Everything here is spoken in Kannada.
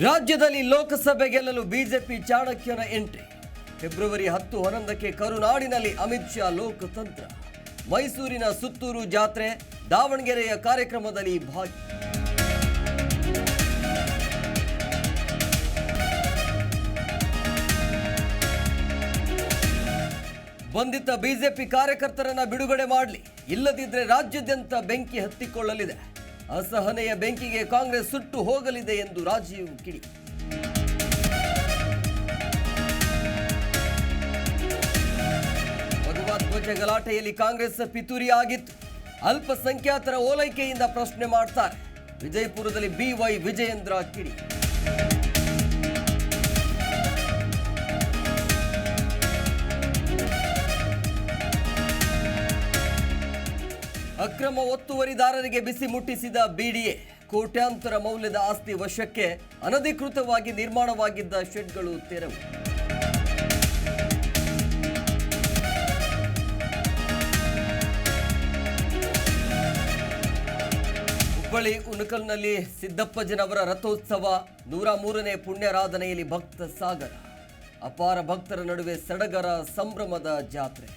ರಾಜ್ಯದಲ್ಲಿ ಲೋಕಸಭೆ ಗೆಲ್ಲಲು ಬಿಜೆಪಿ ಚಾಣಕ್ಯನ ಎಂಟ್ರಿ. ಫೆಬ್ರವರಿ ಹತ್ತು ಹನ್ನೊಂದಕ್ಕೆ ಕರುನಾಡಿನಲ್ಲಿ ಅಮಿತ್ ಶಾ ಲೋಕತಂತ್ರ. ಮೈಸೂರಿನ ಸುತ್ತೂರು ಜಾತ್ರೆ, ದಾವಣಗೆರೆಯ ಕಾರ್ಯಕ್ರಮದಲ್ಲಿ ಭಾಗಿ ಬಂಧಿತ ಬಿಜೆಪಿ ಕಾರ್ಯಕರ್ತರನ್ನ ಬಿಡುಗಡೆ ಮಾಡಲಿ. ಇಲ್ಲದಿದ್ದರೆ ರಾಜ್ಯಾದ್ಯಂತ ಬೆಂಕಿ ಹತ್ತಿಕೊಳ್ಳಲಿದೆ. ಅಸಹನೆಯ ಬೆಂಕಿಗೆ ಕಾಂಗ್ರೆಸ್ ಸುಟ್ಟು ಹೋಗಲಿದೆ ಎಂದು ರಾಜೀವ್ ಕಿಡಿ. ಧ್ವಜ ಗಲಾಟೆಯಲ್ಲಿ ಕಾಂಗ್ರೆಸ್ ಪಿತೂರಿ ಆಗಿತ್ತು. ಅಲ್ಪಸಂಖ್ಯಾತರ ಓಲೈಕೆಯಿಂದ ಪ್ರಶ್ನೆ ಮಾಡ್ತಾರೆ. ವಿಜಯಪುರದಲ್ಲಿ ಬಿವೈ ವಿಜಯೇಂದ್ರ ಕಿಡಿ. ಅಕ್ರಮ ಒತ್ತುವರಿದಾರರಿಗೆ ಬಿಸಿ ಮುಟ್ಟಿಸಿದ ಬಿಡಿಎ, ಕೋಟ್ಯಾಂತರ ಮೌಲ್ಯದ ಆಸ್ತಿ ವಶಕ್ಕೆ ಅನಧಿಕೃತವಾಗಿ ನಿರ್ಮಾಣವಾಗಿದ್ದ ಶೆಡ್ಗಳು ತೆರವು. ಹುಬ್ಬಳ್ಳಿ ಉಣಕಲ್ನಲ್ಲಿ ಸಿದ್ದಪ್ಪಜ್ಜನವರ ರಥೋತ್ಸವ, ನೂರ ಮೂರನೇ ಪುಣ್ಯರಾಧನೆಯಲ್ಲಿ ಭಕ್ತ ಸಾಗರ. ಅಪಾರ ಭಕ್ತರ ನಡುವೆ ಸಡಗರ ಸಂಭ್ರಮದ ಜಾತ್ರೆ.